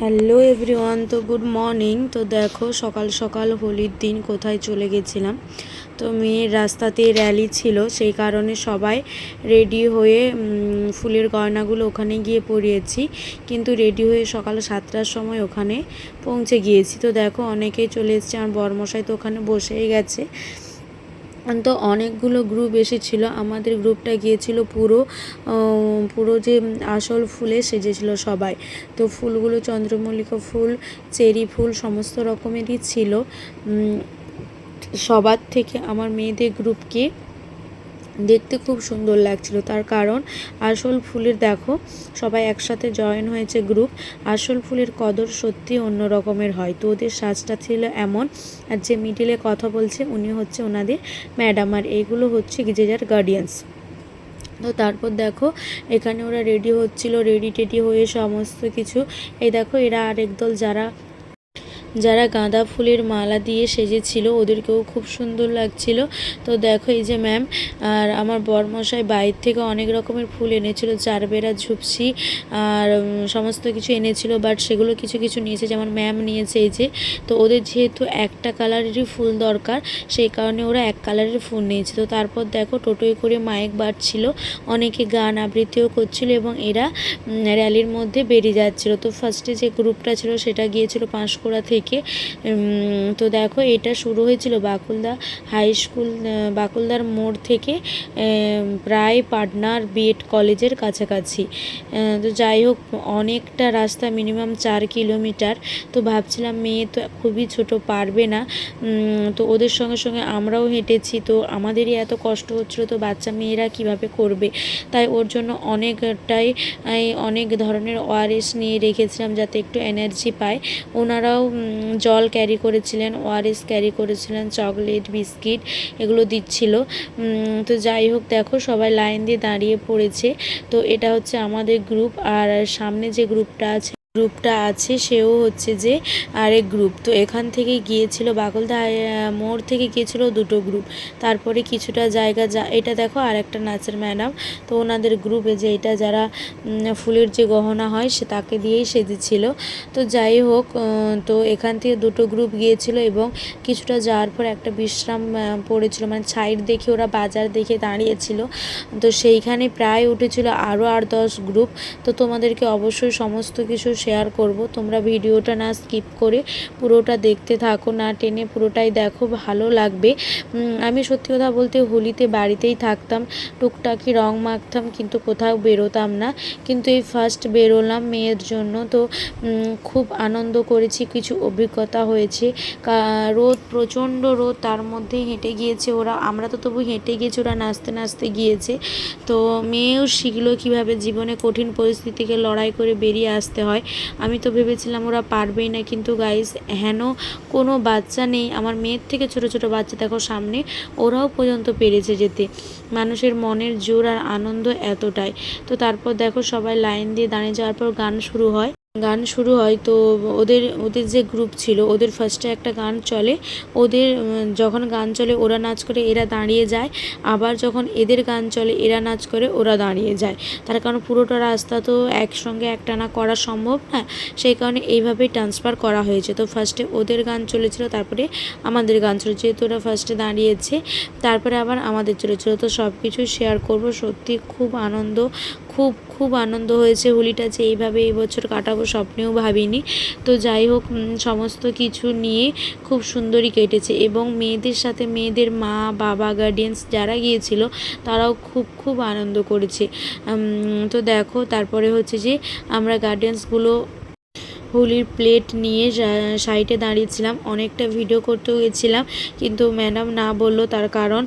Hello everyone, তো good morning. তো দেখো, সকাল সকাল হোলির দিন কোথায় চলে গেছিলাম। তো মেয়ের রাস্তাতে র্যালি ছিল, সেই কারণে সবাই রেডি হয়ে ফুলের গয়নাগুলো ওখানে গিয়ে পরিয়েছি। কিন্তু রেডি হয়ে সকাল সাতটার সময় ওখানে পৌঁছে গিয়েছি। তো দেখো, অনেকেই চলে এসছে, আমার বরমশাই তো ওখানে বসেই গেছে। তো অনেকগুলো গ্রুপ এসেছিল। আমাদের গ্রুপটা গিয়েছিল পুরো পুরো যে আসল ফুলে সেজেছিল সবাই। তো ফুলগুলো চন্দ্রমল্লিকা ফুল, চেরি ফুল, সমস্ত রকমেরই ছিল। সবার থেকে আমার মেয়েদের গ্রুপকে দেখতে খুব সুন্দর লাগছিল। তার কারণ আসল ফুলের, দেখো, সবাই একসাথে জয়েন হয়েছে গ্রুপ আসল ফুলের কদর সত্যি অন্য রকমের হয়। তো ওদের সাজটা ছিল এমন, আর যে মিডিলে কথা বলছে উনি হচ্ছে ওনাদের ম্যাডাম আর এইগুলো হচ্ছে যে যার গার্ডিয়ানস তো তারপর দেখো, এখানে ওরা রেডি হচ্ছিল রেডি টেডি হয়ে সমস্ত কিছু। এই দেখো, এরা আরেক দল, যারা যারা গাঁদা ফুলের মালা দিয়ে সেজেছিল, ওদেরকেও খুব সুন্দর লাগছিল। তো দেখো এই যে ম্যাম আর আমার বরমশাই বাইর থেকে অনেক রকমের ফুল এনেছিল চারবেরা ঝুপসি, আর সমস্ত কিছু এনেছিল বাট সেগুলো কিছু কিছু নিয়েছে, যেমন ম্যাম নিয়েছে এই যে। তো ওদের যেহেতু একটা কালারেরই ফুল দরকার, সেই কারণে ওরা এক কালারের ফুল নিয়েছে। তো তারপর দেখো টোটোয় করে মাইক বাজছিল অনেকে গান আবৃত্তিও করছিল এবং এরা র্যালির মধ্যে বেরিয়ে যাচ্ছিল। তো ফার্স্টে যে গ্রুপটা ছিল, সেটা গিয়েছিল পাঁশকুড়া থেকে। উম, তো দেখো এটা শুরু হয়েছিল বাকুলদা হাই স্কুল বাকুলদার মোড় থেকে প্রায় পাটনার বিএড কলেজের কাছাকাছি। তো যাই হোক অনেকটা রাস্তা মিনিমাম চার কিলোমিটার তো ভাবছিলাম মেয়ে তো খুবই ছোট পারবে না। তো ওদের সঙ্গে সঙ্গে আমরাও হেঁটেছি। তো আমাদেরই এত কষ্ট হচ্ছিল তো বাচ্চা মেয়েরা কীভাবে করবে? তাই ওর জন্য অনেকটাই অনেক ধরনের ওআরএস নিয়ে রেখেছিলাম যাতে একটু এনার্জি পায়। ওনারাও জল ক্যারি করেছিলেন ওআরএস ক্যারি করেছিলেন, চকলেট, বিস্কিট এগুলো দিচ্ছিল। তো যাই হোক, দেখো সবাই লাইন দিয়ে দাঁড়িয়ে পড়েছে। তো এটা হচ্ছে আমাদের গ্রুপ আর সামনে যে গ্রুপটা আছে গ্রুপটা আছে, সেও হচ্ছে যে আরেক গ্রুপ। তো এখান থেকে গিয়েছিল বাগলদা মোড় থেকে গিয়েছিল দুটো গ্রুপ। তারপরে কিছুটা জায়গা যা, এটা দেখো আর একটা নাচের ম্যাডাম। তো ওনাদের গ্রুপে যে এটা যারা ফুলের যে গহনা হয়, সে তাকে দিয়েই সেজেছিল। তো যাই হোক তো এখান থেকে দুটো গ্রুপ গিয়েছিল এবং কিছুটা যাওয়ার পর একটা বিশ্রাম পড়েছিল। মানে সাইড দেখে ওরা বাজার দেখে দাঁড়িয়েছিল। তো সেইখানে প্রায় উঠেছিল আরও আর দশ গ্রুপ। তো তোমাদেরকে অবশ্যই সমস্ত কিছু শেয়ার করব। তোমরা ভিডিওটা না স্কিপ করে পুরোটা দেখতে থাকো, না টেনে পুরোটাই দেখো, ভালো লাগবে। আমি সত্যি কথা বলতে হোলিতে বাড়িতেই থাকতাম, টুকটাকি রং মাখতাম, কিন্তু কোথাও বেরোতাম না। কিন্তু এই ফার্স্ট বেরোলাম মেয়ের জন্য, তো খুব আনন্দ করেছি, কিছু অভিজ্ঞতা হয়েছে। রোদ, প্রচণ্ড রোদ, তার মধ্যেই হেঁটে গিয়েছে ওরা। আমরা তো তবু হেঁটে গিয়েছি, ওরা নাচতে নাচতে গিয়েছে। তো মেয়েও শিখলো কীভাবে জীবনে কঠিন পরিস্থিতিকে লড়াই করে বেরিয়ে আসতে হয়। আমি তো ভেবেছিলাম ওরা পারবেই না, কিন্তু গাইস হেন কোনো বাচ্চা নেই। আমার মেয়ের থেকে ছোট ছোট বাচ্চা দেখো সামনে, ওরাও পর্যন্ত পেরেছে যেতে। মানুষের মনের জোর আর আনন্দ এতটাই। তো তারপর দেখো সবাই লাইন দিয়ে দাঁড়িয়ে যাওয়ার পর গান শুরু হয়। গান শুরু হয়, তো ওদের ওদের যে গ্রুপ ছিল, ওদের ফার্স্টে একটা গান চলে। ওদের যখন গান চলে, ওরা নাচ করে, এরা দাঁড়িয়ে যায়। আবার যখন এদের গান চলে, এরা নাচ করে, ওরা দাঁড়িয়ে যায়। তার কারণ পুরোটা রাস্তা তো একসঙ্গে একটানা করা সম্ভব না। সেই কারণে এইভাবেই ট্রান্সফার করা হয়েছে। তো ফার্স্টে ওদের গান চলেছিল, তারপরে আমাদের গান চলে যেহেতু ওরা ফার্স্টে দাঁড়িয়েছে, তারপরে আবার আমাদের চলেছিল। তো সব কিছুই শেয়ার করব। সত্যি খুব আনন্দ খুব খুব আনন্দ হয়েছে হোলিটা যে এইভাবে এই বছর কাটাবো স্বপ্নেও ভাবিনি। তো যাই হোক সমস্ত কিছু নিয়ে খুব সুন্দরই কেটেছে এবং মেয়েদের সাথে মেয়েদের মা, বাবা গার্ডিয়ানস যারা গিয়েছিল তারাও খুব খুব আনন্দ করেছে। তো দেখো, তারপরে হচ্ছে যে আমরা গার্ডিয়ানসগুলো হোলির প্লেট নিয়ে সা- সাইডে দাঁড়িয়েছিলাম। অনেকটা ভিডিও করতেও গেছিলাম, কিন্তু ম্যাডাম না বলল তার কারণ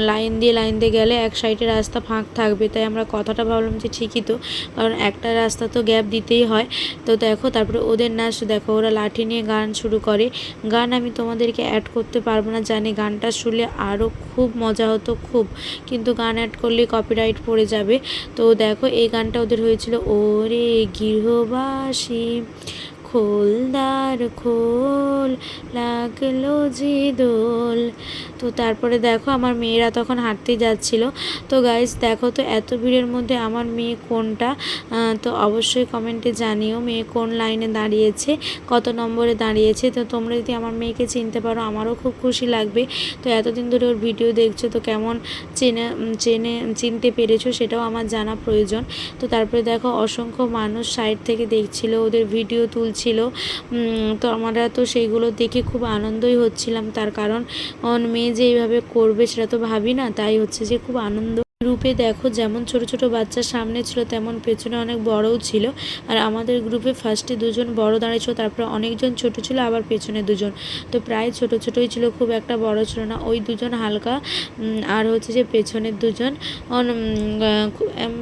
লাইন দিয়ে লাইন দিয়ে গেলে এক সাইডে রাস্তা ফাঁক থাকবে। তাই আমরা কথাটা ভাবলাম যে ঠিকই তো, কারণ একটা রাস্তা তো গ্যাপ দিতেই হয়। তো দেখো, তারপরে ওদের নাচ দেখো, ওরা লাঠি নিয়ে গান শুরু করে। গান আমি তোমাদেরকে অ্যাড করতে পারব না, জানি গানটা শুনলে আরও খুব মজা হতো, খুব। কিন্তু গান অ্যাড করলে কপিরাইট পড়ে যাবে। তো দেখো, এই গানটা ওদের হয়েছিল, ওরে গৃহবাসী। খোলদার খোল লাগল যে দোল। তো তারপরে দেখো আমার মেয়েরা তখন হাঁটতে যাচ্ছিল। তো গাইজ দেখো তো এত ভিড়ের মধ্যে আমার মেয়ে কোনটা? তো অবশ্যই কমেন্টে জানিও মেয়ে কোন লাইনে দাঁড়িয়েছে, কত নম্বরে দাঁড়িয়েছে। তো তোমরা যদি আমার মেয়েকে চিনতে পারো, আমারও খুব খুশি লাগবে। তো এতদিন ধরে ওর ভিডিও দেখছ, তো কেমন চেনে চেনে, চিনতে পেরেছ সেটাও আমার জানা প্রয়োজন। তো তারপরে দেখো অসংখ্য মানুষ সাইড থেকে দেখছিল, ওদের ভিডিও তুলছিল। উম, তো আমরা তো সেইগুলো দেখে খুব আনন্দই হচ্ছিলাম। তার কারণ মেয়ে যে এইভাবে করবে সেটা তো ভাবি না। তাই হচ্ছে যে খুব আনন্দ গ্রুপে দেখো, যেমন ছোট ছোট বাচ্চা সামনে ছিল, তেমন পেছনে অনেক বড়ও ছিল। আর আমাদের গ্রুপে ফার্স্টে দুজন বড় দাঁড়িয়েছিল, তারপরে অনেকজন ছোট ছিল, আবার পেছনে দুজন। তো প্রায় ছোট ছোটই ছিল, খুব একটা বড় ছিল না। ওই দুজন হালকা আর হচ্ছে যে পেছনের দুজন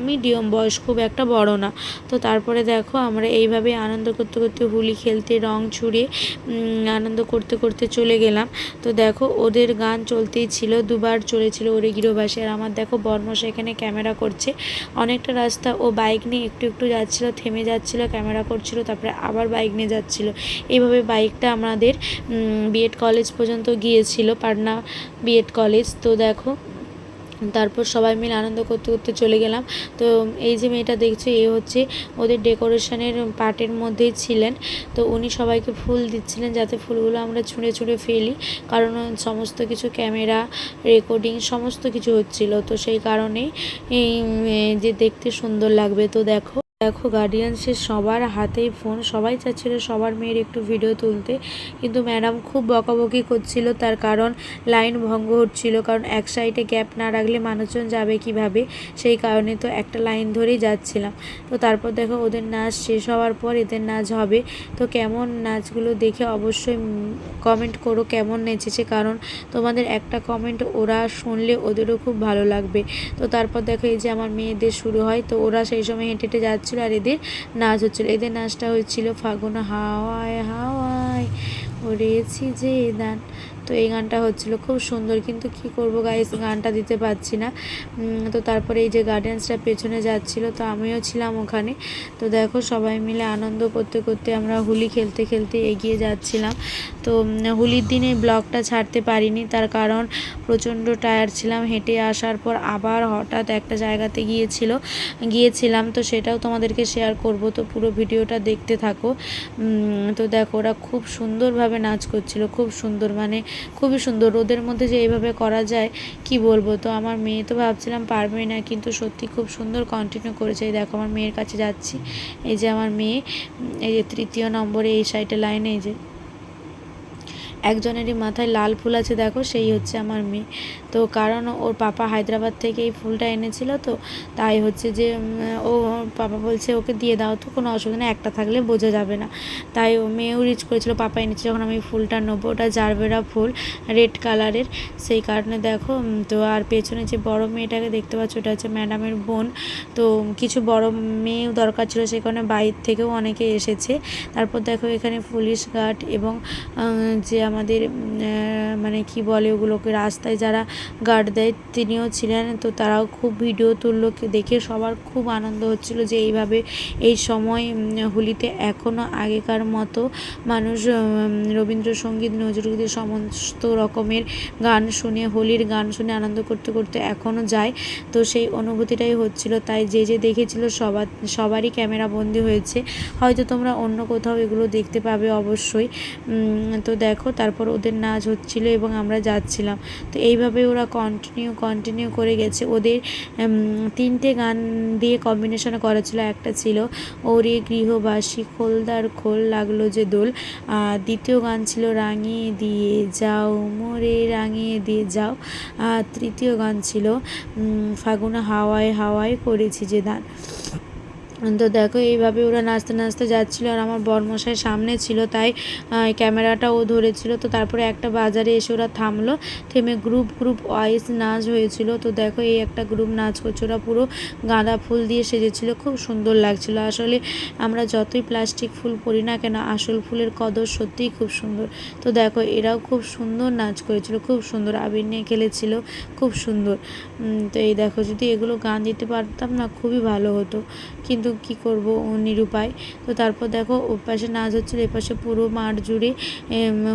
মিডিয়াম বয়স, খুব একটা বড় না। তো তারপরে দেখো, আমরা এইভাবে আনন্দ করতে করতে হোলি খেলতে, রং ছুঁড়ে আনন্দ করতে করতে চলে গেলাম। তো দেখো, ওদের গান চলতেই ছিল, দুবার চলেছিল ওরে গিরোবাসী আর আমার দেখো বর্মশা এখানে ক্যামেরা করছে। অনেকটা রাস্তা ও বাইক নিয়ে একটু একটু যাচ্ছিল, থেমে যাচ্ছিল, ক্যামেরা করছিল, তারপরে আবার বাইক নিয়ে যাচ্ছিল। এইভাবে বাইকটা আমাদের বিএড কলেজ পর্যন্ত গিয়েছিল, পাটনা বিএড কলেজ তো দেখো তারপর সবাই মিলে আনন্দ করতে করতে চলে গেলাম। তো এই যে মেয়েটা দেখছ, এ হচ্ছে ওদের ডেকোরেশনের পার্টের মধ্যেই ছিলেন। তো উনি সবাইকে ফুল দিচ্ছিলেন যাতে ফুলগুলো আমরা ছুঁড়ে ছুঁড়ে ফেলি। কারণ সমস্ত কিছু ক্যামেরা, রেকর্ডিং, সমস্ত কিছু হচ্ছিল। তো সেই কারণেই যে দেখতে সুন্দর লাগবে। তো দেখো দেখো গার্ডিয়ানসের সবার হাতেই ফোন সবাই চাচ্ছিল সবার মেয়ের একটু ভিডিও তুলতে, কিন্তু ম্যাডাম খুব বকাবকি করছিল, তার কারণ লাইন ভঙ্গ হচ্ছিল, কারণ এক সাইডে গ্যাপ না রাখলে মানুষজন যাবে কীভাবে? সেই কারণে তো একটা লাইন ধরেই যাচ্ছিলাম। তো তারপর দেখো, ওদের নাচ শেষ হওয়ার পর এদের নাচ হবে। তো কেমন নাচগুলো দেখে অবশ্যই কমেন্ট করো, কেমন নেচেছে? কারণ তোমাদের একটা কমেন্ট ওরা শুনলে ওদেরও খুব ভালো লাগবে। তো তারপর দেখো, এই যে আমার মেয়েদের শুরু হয়, তো ওরা সেই সময় হেঁটে হেঁটে যাচ্ছিল আর এদের নাচ হচ্ছিল। এদের নাচটা হচ্ছিল ফাগুন, হাওয়ায় হাওয়ায়। ওরেছি যে দান তো এই গানটা হচ্ছিল খুব সুন্দর। কিন্তু কি করব গাইস গানটা দিতে পারছি না। তো তারপরে এই যে গার্ডেন্সটা পেছনে যাচ্ছিল, তো আমিও ছিলাম ওখানে। তো দেখো সবাই মিলে আনন্দ করতে করতে আমরা হোলি খেলতে খেলতে এগিয়ে যাচ্ছিলাম। তো হোলির দিনে ব্লগটা ছাড়তে পারিনি, তার কারণ প্রচণ্ড টায়ার ছিলাম, হেঁটে আসার পর আবার হঠাৎ একটা জায়গাতে গিয়েছিল, গিয়েছিলাম, তো সেটাও তোমাদেরকে শেয়ার করব, তো পুরো ভিডিওটা দেখতে থাকো। তো দেখো, ওরা খুব সুন্দরভাবে নাচ করছিল, খুব সুন্দর মানে খুবই সুন্দর রোদের মধ্যে যে এইভাবে করা যায়, কি বলব, তো আমার মেয়ে তো ভাবছিলাম পারবেই না, কিন্তু সত্যি খুব সুন্দর কন্টিনিউ করেছে, এই দেখো, আমার মেয়ের কাছে যাচ্ছি, এই যে আমার মেয়ে এই যে তৃতীয় নম্বরে এই সাইডে লাইনে এই যে একজনেরই মাথায় লাল ফুল আছে, দেখো, সেই হচ্ছে আমার মেয়ে। তো কারণ ওর পাপা হায়দ্রাবাদ থেকে এই ফুলটা এনেছিল তো, তাই হচ্ছে যে ও পাপা বলছে ওকে দিয়ে দাও, তো কোনো অসুবিধা নেই, একটা থাকলে বোঝা যাবে না। তাই ও মেয়েও রিচ করেছিল, পাপা এনেছে যখন আমি ফুলটা নেব। ওটা জারবেরা ফুল রেড কালারের সেই কারণে দেখো তো আর পেছনে যে বড় মেয়েটাকে দেখতে পাচ্ছ, ওটা হচ্ছে ম্যাডামের বোন। তো কিছু বড় মেয়েও দরকার ছিল, সেই কারণে বাইরে থেকেও অনেকে এসেছে। তারপর দেখো এখানে পুলিশ গার্ড এবং যে আমাদের মানে কি বলে ওগুলোকে, রাস্তায় যারা গার্ড দেয় তিনিও ছিলেন। তো তারাও খুব ভিডিও তুললো দেখে সবার খুব আনন্দ হচ্ছিল যে এইভাবে এই সময় হোলিতে এখনও আগেকার মতো মানুষ রবীন্দ্রসঙ্গীত নজরুলগীতি সমস্ত রকমের গান শুনে, হোলির গান শুনে আনন্দ করতে করতে এখনও যায়। তো সেই অনুভূতিটাই হচ্ছিল তাই যে যে দেখেছিল সবার, সবারই ক্যামেরা বন্দি হয়েছে। হয়তো তোমরা অন্য কোথাও এগুলো দেখতে পাবে অবশ্যই। তো দেখো তারপর ওদের নাচ হচ্ছিল এবং আমরা যাচ্ছিলাম। তো এইভাবে ওরা কন্টিনিউ কন্টিনিউ করে গেছে। ওদের তিনটে গান দিয়ে কম্বিনেশন করা ছিল। একটা ছিল, ওরে গৃহবাসী, খোলদার খোল লাগল যে দোল। আর দ্বিতীয় গান ছিল, রাঙিয়ে দিয়ে যাও, মোরে রাঙিয়ে দিয়ে যাও। আর তৃতীয় গান ছিল ফাগুনে হাওয়ায় হাওয়ায় করেছি যে দান। তো দেখো, এইভাবে ওরা নাচতে নাচতে যাচ্ছিল আর আমার বরমশাই সামনে ছিল, তাই ক্যামেরাটা ও ধরেছিল। তো তারপরে একটা বাজারে এসে ওরা থামলো, থেমে গ্রুপ গ্রুপ ওয়াইজ নাচ হয়েছিল। তো দেখো, এই একটা গ্রুপ নাচ করছে, ওরা পুরো গাঁদা ফুল দিয়ে সেজেছিল, খুব সুন্দর লাগছিল। আসলে আমরা যতই প্লাস্টিক ফুল পরি না কেন, আসল ফুলের কদর সত্যিই খুব সুন্দর। তো দেখো, এরাও খুব সুন্দর নাচ করেছিল, খুব সুন্দর আবির নিয়ে খেলেছিল, খুব সুন্দর। তো এই দেখো, যদি এগুলো গান দিতে পারতাম না, খুবই ভালো হতো। কিন্তু কী করব নিরুপায় তো তারপর দেখো ও পাশে নাচ হচ্ছিল, এপাশে পুরো মাঠ জুড়ে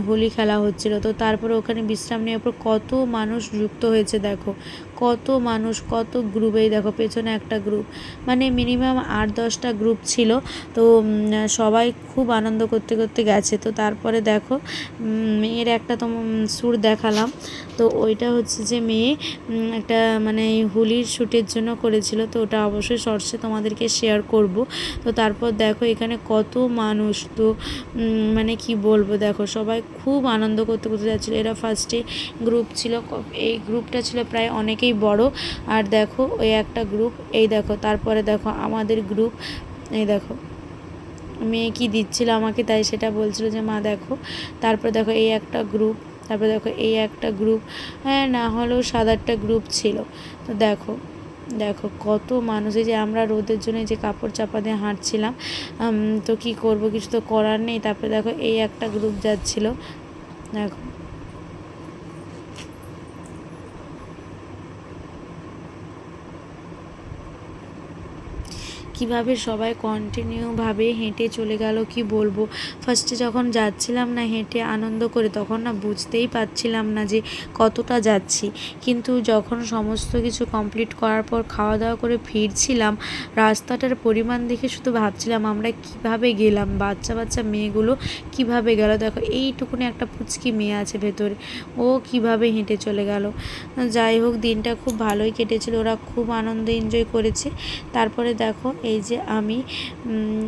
হোলি খেলা হচ্ছিল। তো তারপর ওখানে বিশ্রাম নেওয়ার পর কত মানুষ যুক্ত হয়েছে দেখো। কত মানুষ, কত গ্রুপেই দেখো পেছনে একটা গ্রুপ মানে মিনিমাম আট দশটা গ্রুপ ছিল। তো সবাই খুব আনন্দ করতে করতে গেছে। তো তারপরে দেখো মেয়ের একটা তো সুর দেখালাম। তো ওইটা হচ্ছে যে মেয়ে একটা মানে হোলির শ্যুটের জন্য করেছিল। তো ওটা অবশ্যই শর্টসে তোমাদেরকে শেয়ার করব। তো তারপর দেখো, এখানে কত মানুষ। তো মানে কি বলব? দেখো, সবাই খুব আনন্দ করতে করতে যাচ্ছিল। এরা ফার্স্টে গ্রুপ ছিল। এই গ্রুপটা ছিল প্রায় অনেকেই বড়। আর দেখো, ওই একটা গ্রুপ এই দেখো, তারপরে দেখো আমাদের গ্রুপ এই দেখো। মেয়ে কি দিচ্ছিল আমাকে, তাই সেটা বলছিল যে, মা, দেখো। তারপর দেখো এই একটা গ্রুপ তারপর দেখো এই একটা গ্রুপ হ্যাঁ না হলেও সাত আটটা গ্রুপ ছিল। তো দেখো দেখো কত মানুষ যে আমরা রোদের জন্য যে কাপড় চাপা দিয়ে হাঁটছিলাম তো কি করব, কিছু তো করার নেই। তারপরে দেখো এই একটা গ্রুপ যাচ্ছিল, দেখো। কীভাবে সবাই কন্টিনিউভাবে হেঁটে চলে গেল, কি বলব? ফার্স্টে যখন যাচ্ছিলাম না হেঁটে আনন্দ করে, তখন না বুঝতেই পারছিলাম না যে কতটা যাচ্ছি। কিন্তু যখন সমস্ত কিছু কমপ্লিট করার পর খাওয়া দাওয়া করে ফিরছিলাম, রাস্তাটার পরিমাণ দেখে শুধু ভাবছিলাম, আমরা কীভাবে গেলাম? বাচ্চা বাচ্চা মেয়েগুলো কীভাবে গেল? দেখো, এইটুকুনি একটা পুচকি মেয়ে আছে ভেতরে, ও কীভাবে হেঁটে চলে গেল? যাই হোক, দিনটা খুব ভালোই কেটেছিল, ওরা খুব আনন্দ এনজয় করেছে। তারপরে দেখো এই যে আমি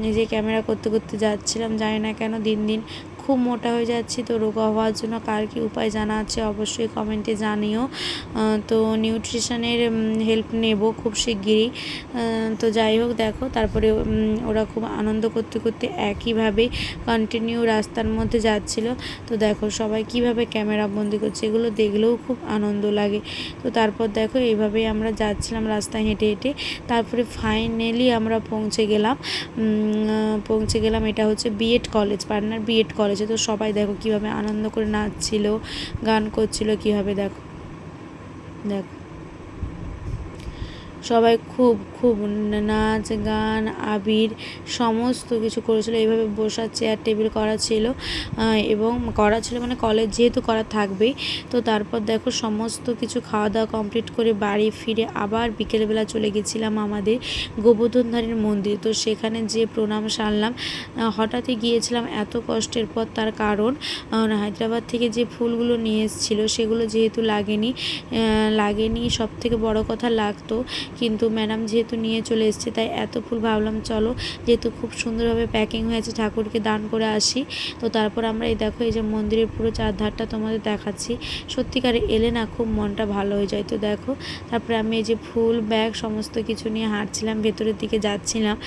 এই যে ক্যামেরা করতে করতে যাচ্ছিলাম জানি না কেন দিন দিন খুব মোটা হয়ে যাচ্ছি, তো রোগা হওয়ার জন্য কার কী উপায় জানা আছে অবশ্যই কমেন্টে জানিও। তো নিউট্রিশনের হেল্প নেব খুব শিগগিরই। তো যাই হোক দেখো, তারপরে ওরা খুব আনন্দ করতে করতে একইভাবে কন্টিনিউ রাস্তার মধ্যে যাচ্ছিল। তো দেখো সবাই কীভাবে ক্যামেরা বন্দি করছে, এগুলো দেখলেও খুব আনন্দ লাগে। তো তারপর দেখো এইভাবেই আমরা যাচ্ছিলাম রাস্তায় হেঁটে হেঁটে। তারপরে ফাইনালি আমরা পৌঁছে গেলাম। পৌঁছে গেলাম, এটা হচ্ছে বিএড কলেজ পাটনার বিএড কলেজে তো সবাই দেখো কীভাবে আনন্দ করে নাচছিল গান করছিল কীভাবে দেখো। দেখো। সবাই খুব খুব নাচ, গান, আবির সমস্ত কিছু করেছিল। এইভাবে বসার চেয়ার টেবিল করা ছিল। এবং করা ছিল মানে কলেজ যেহেতু করা থাকবেই, তো তারপর দেখো সমস্ত কিছু খাওয়া দাওয়া কমপ্লিট করে বাড়ি ফিরে আবার বিকেলবেলা চলে গেছিলাম আমাদের গোবর্ধনধারীর মন্দির। তো সেখানে যে প্রণাম সারলাম হঠাৎই গিয়েছিলাম এত কষ্টের পর তার কারণ হায়দ্রাবাদ থেকে যে ফুলগুলো নিয়ে এসেছিল সেগুলো যেহেতু লাগেনি লাগেনি সব থেকে বড় কথা লাগতো কিন্তু ম্যাডাম যেহেতু নিয়ে চলে এসেছে, তাই এত ফুল ভাবলাম, চলো যেহেতু খুব সুন্দরভাবে প্যাকিং হয়েছে ঠাকুরকে দান করে আসি। তো তারপর আমরা এই দেখো, এই যে মন্দিরের পুরো চারধারটা তোমাদের দেখাচ্ছি। সত্যিকারে এলে না খুব মনটা ভালো হয়ে যায়। তো দেখো, তারপরে আমি এই যে ফুল, ব্যাগ, সমস্ত কিছু নিয়ে হাঁটছিলাম, ভেতরের দিকে যাচ্ছিলাম।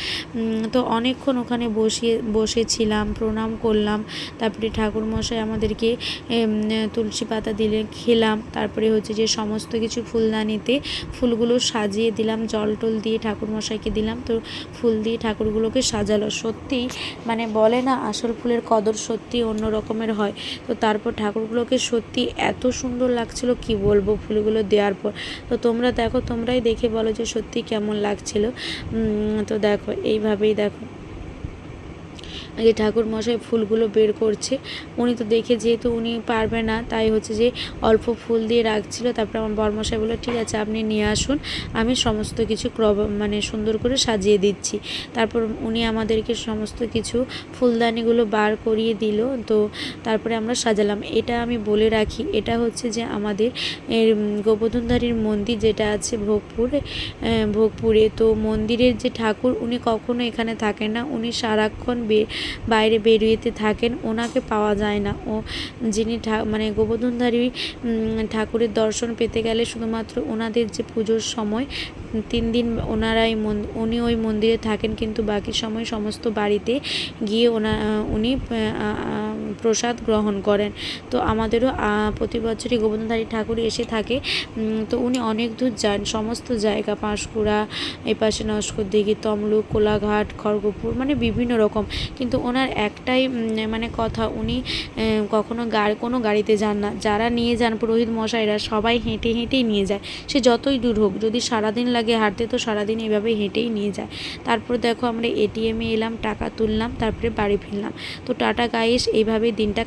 তো অনেকক্ষণ ওখানে বসিয়ে, বসেছিলাম, প্রণাম করলাম। তারপরে ঠাকুর মশাই আমাদেরকে তুলসী পাতা দিলে খেলাম। তারপরে হচ্ছে যে সমস্ত কিছু ফুলদানিতে ফুলগুলো সাজিয়ে দিলাম, জল টল দিয়ে ঠাকুরমশাইকে দিলাম। তো ফুল দিয়ে ঠাকুরগুলোকে সাজালো। সত্যি মানে বলে না, আসল ফুলের কদর সত্যি অন্য রকমের হয়। তো তারপর ঠাকুরগুলোকে সত্যি এত সুন্দর লাগছিল, কি বলব ফুলগুলো দেওয়ার পর। তো তোমরা দেখো, তোমরাই দেখে বলো যে সত্যি কেমন লাগছিল। তো দেখো, এইভাবেই দেখো। যে ঠাকুর মশাই ফুলগুলো বের করছে। উনি তো দেখে যেহেতু উনি পারবে না, তাই হচ্ছে যে অল্প ফুল দিয়ে রাখছিল। তারপরে আমার বরমশাই বলল, ঠিক আছে, আপনি নিয়ে আসুন। আমি সমস্ত কিছু ক্রব মানে সুন্দর করে সাজিয়ে দিচ্ছি। তারপর উনি আমাদেরকে সমস্ত কিছু ফুলদানিগুলো বার করিয়ে দিল। তো তারপরে আমরা সাজালাম। এটা আমি বলে রাখি, এটা হচ্ছে যে আমাদের গোবর্ধনধারীর মন্দির যেটা আছে ভোগপুরে ভোগপুরে। তো মন্দিরের যে ঠাকুর, উনি কখনো এখানে থাকেন না। উনি সারাক্ষণ বাইরে বেরিয়েতে থাকেন, ওনাকে পাওয়া যায় না। ও যিনি মানে গোবর্ধনধারী ঠাকুরের দর্শন পেতে গেলে শুধুমাত্র ওনাদের যে পুজোর সময়, তিন দিন ওনারাই উনি ওই মন্দিরে থাকেন, কিন্তু বাকি সময় সমস্ত বাড়িতে গিয়ে ওনা, উনি প্রসাদ গ্রহণ করেন। তো আমাদেরও প্রতি বছরই গোবিন্দধারী ঠাকুর এসে থাকে। তো উনি অনেক দূর যান, সমস্ত জায়গা, পাঁশকুড়া, এপাশে নস্কর দিঘি তমলুক, কোলাঘাট, খড়গপুর মানে বিভিন্ন রকম। কিন্তু ওনার একটাই মানে কথা, উনি কখনো গাড়ি, কোনো গাড়িতে যান না। যারা নিয়ে যান পুরোহিত মশাইরা, সবাই হেঁটে হেঁটেই নিয়ে যায়। সে যতই দূর হোক, যদি সারাদিন লাগে হাঁটতে, তো সারাদিন এভাবে হেঁটেই নিয়ে যায়। তারপর দেখো আমরা এটিএমে এলাম, টাকা তুললাম, তারপরে বাড়ি ফিরলাম। তো টাটা গাইস এইভাবে দিনটা